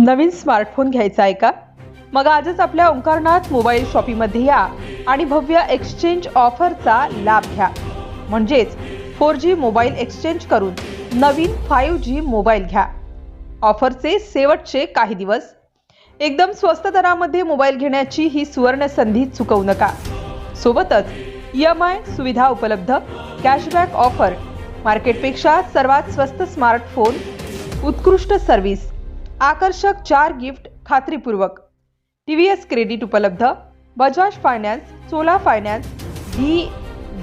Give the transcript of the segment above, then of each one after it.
नवीन smartphone घ्यायचा आहे का? मग आजच आपल्या ओंकारनाथ मोबाईल शॉपीमध्ये या आणि भव्य एक्सचेंज ऑफरचा लाभ घ्या. म्हणजेच फोर जी मोबाईल एक्सचेंज करून नवीन फाईव्ह जी मोबाईल घ्या. ऑफरचे शेवटचे काही दिवस. एकदम स्वस्त दरामध्ये मोबाईल घेण्याची ही सुवर्ण संधी चुकवू नका. सोबतच ई एम आय सुविधा उपलब्ध कॅशबॅक ऑफर मार्केटपेक्षा सर्वात स्वस्त स्मार्टफोन उत्कृष्ट सर्व्हिस आकर्षक चार गिफ्ट खात्रीपूर्वक. टी व्ही एस क्रेडिट उपलब्ध बजाज फायनान्स सोला finance D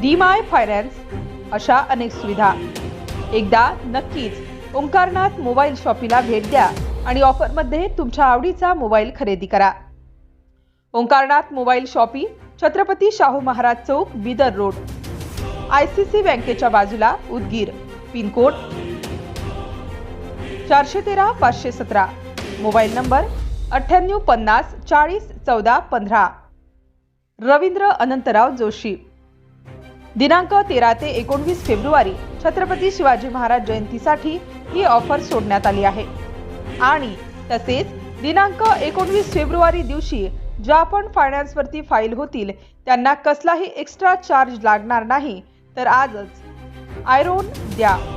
D my finance अशा अनेक सुविधा. एकदा नक्कीच ओंकारनाथ मोबाईल शॉपीला भेट द्या आणि ऑफरमध्ये तुमच्या आवडीचा मोबाईल खरेदी करा. Omkarnath mobile shoppe Chhatrapati Shahu Maharaj chowk Bidar road. I C C बँकेच्या बाजूला उदगीर. पिनकोड चारशे तेरा पाचशे सतरा. मोबाईल नंबर अठ्ठ्याण्णव पन्नास चाळीस चौदा पंधरा. रवींद्र अनंतराव जोशी. दिनांक तेरा ते एकोणवीस फेब्रुवारी छत्रपती शिवाजी महाराज जयंतीसाठी ही ऑफर सोडण्यात आली आहे. आणि तसेच दिनांक एकोणवीस फेब्रुवारी दिवशी ज्या पण फायनान्सवरती फाईल होतील त्यांना कसलाही एक्स्ट्रा चार्ज लागणार नाही. तर आजच आयरोन द्या.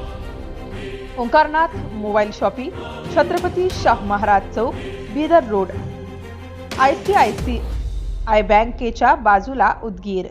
Omkarnath mobile shoppe Chhatrapati Shahu Maharaj chowk Bidar road. I C I C I बँकेच्या बाजूला उदगीर.